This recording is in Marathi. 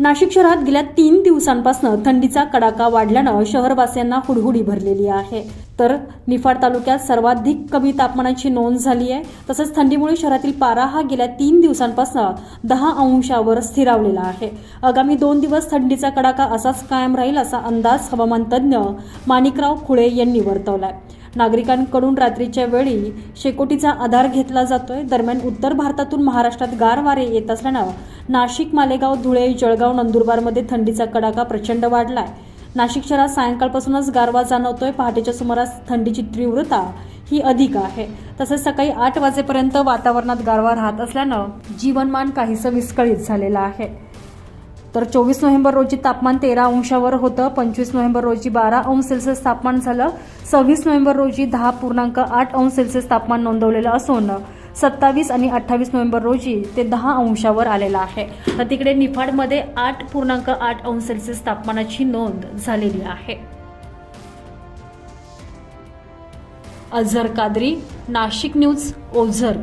नाशिक शहरात गेल्या तीन दिवसांपासून थंडीचा कडाका वाढल्यानं शहरवासियांना हुडहुडी भरलेली आहे. तर निफाड तालुक्यात सर्वाधिक कमी तापमानाची नोंद झाली आहे. तसंच थंडीमुळे शहरातील पारा हा गेल्या तीन दिवसांपासून दहा अंशावर स्थिरावलेला आहे. आगामी दोन दिवस थंडीचा कडाका असाच कायम राहील असा अंदाज हवामान तज्ज्ञ माणिकराव खुळे यांनी वर्तवलाय. नागरिकांकडून रात्रीच्या वेळी शेकोटीचा आधार घेतला जातोय. दरम्यान उत्तर भारतातून महाराष्ट्रात गार वारे येत असल्यानं नाशिक मालेगाव धुळे जळगाव नंदुरबारमध्ये थंडीचा कडाका प्रचंड वाढलाय. नाशिक शहरात सायंकाळपासूनच गारवा जाणवतोय. पहाटेच्या सुमारास थंडीची तीव्रता ही अधिक आहे. तसेच सकाळी आठ वाजेपर्यंत वातावरणात गारवा राहत असल्यानं जीवनमान काहीसं विस्कळीत झालेलं आहे. तर चोवीस नोव्हेंबर रोजी तापमान तेरा अंशावर होतं. पंचवीस नोव्हेंबर रोजी बारा अंश सेल्सिअस तापमान झालं. सव्वीस नोव्हेंबर रोजी दहा पूर्णांक आठ अंश सेल्सिअस तापमान नोंदवलेलं असून सत्तावीस आणि अठ्ठावीस नोव्हेंबर रोजी ते दहा अंशावर आलेलं आहे. तर तिकडे निफाडमध्ये आठ पूर्णांक आठ अंश सेल्सिअस तापमानाची नोंद झालेली आहे. अझर कादरी नाशिक न्यूज ओझर.